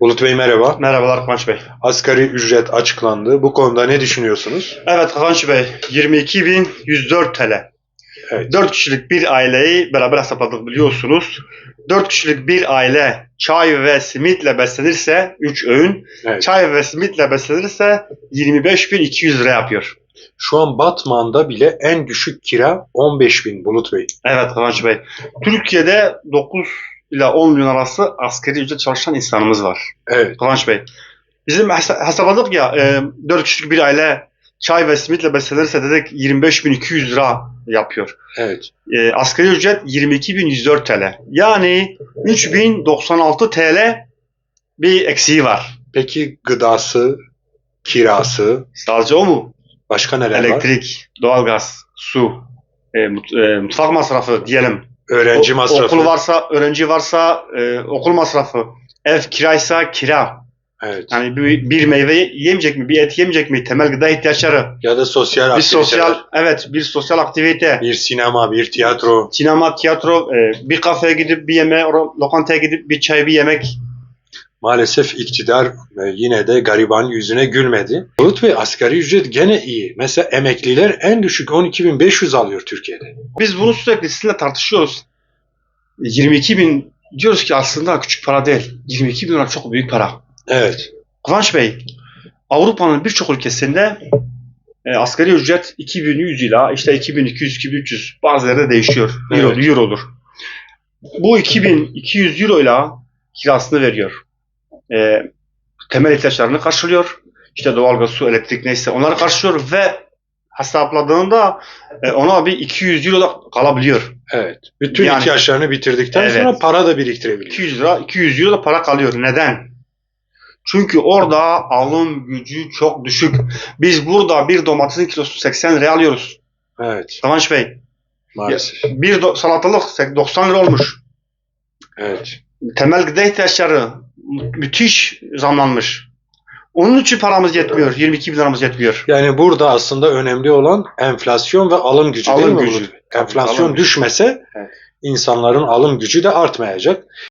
Bulut Bey merhaba. Merhabalar Kıvanç Bey. Asgari ücret açıklandı. Bu konuda ne düşünüyorsunuz? Evet Kıvanç Bey 22.104 TL. Evet. 4 kişilik bir aileyi beraber hesapladık biliyorsunuz. 4 kişilik bir aile çay ve simitle beslenirse 3 öğün, Evet. çay ve simitle beslenirse 25.200 lira yapıyor. Şu an Batman'da bile en düşük kira 15 bin Bulut Bey. Evet Kıvanç Bey. Türkiye'de 9 ile 10 milyon arası asgari ücret çalışan insanımız var. Evet. Kıvanç Bey. Bizim hesa- hesapladık ya e, 4 kişilik bir aile çay ve simitle beslenirse dedik 25.200 lira yapıyor. Evet. E, asgari ücret 22.104 TL. Yani 3096 TL bir eksiği var. Peki gıdası, kirası, Sadece o mu? başka neler var? Elektrik, doğalgaz, su, e, e, mutfak masrafı diyelim. Öğrenci O- masrafı. Okul varsa, öğrenci varsa e, okul masrafı. Ev kiraysa kira. Evet. Yani bir, bir meyve yemeyecek mi, bir et yemeyecek mi? Temel gıda ihtiyaçları. Ya da sosyal Bir sosyal, evet bir sosyal aktivite. Bir sinema, bir tiyatro. Sinema, tiyatro, e, bir kafeye gidip bir yeme, ro- lokantaya gidip bir çay, bir yemek. Maalesef iktidar e, yine de gariban yüzüne gülmedi. Bulut Bey asgari ücret gene iyi. Mesela emekliler en düşük 12.500 alıyor Türkiye'de. Biz bunu sürekli sizinle tartışıyoruz. 22 bin diyoruz ki aslında küçük para değil. 22 bin lira çok büyük para. Evet. Kıvanç Bey, Avrupa'nın birçok ülkesinde e, asgari ücret 2100 ila işte 2200 2300 bazı yerde değişiyor. Euro, Evet. Euro'dur. Bu 2200 euro ile kirasını veriyor. E, temel ihtiyaçlarını karşılıyor. İşte doğalgaz, su, elektrik neyse onları karşılıyor ve hesapladığında e, ona bir 200 euro da kalabiliyor. Evet. Bütün Yani- ihtiyaçlarını bitirdikten Evet. sonra para da biriktirebiliyor. 200 lira, 200 euro da para kalıyor. Neden? Çünkü orada alım gücü çok düşük. Biz burada bir domatesin kilosu 80 liraya alıyoruz. Evet. Kıvanç Bey, Maalesef. bir do- salatalık sek- 90 lira olmuş. Evet. Temel gıda ihtiyaçları müthiş zamlanmış. Onun için paramız yetmiyor. 22 bin liramız yetmiyor. Yani burada aslında önemli olan enflasyon ve alım gücü Alım değil mi? gücü. Enflasyon alım gücü. düşmese Evet. insanların alım gücü de artmayacak.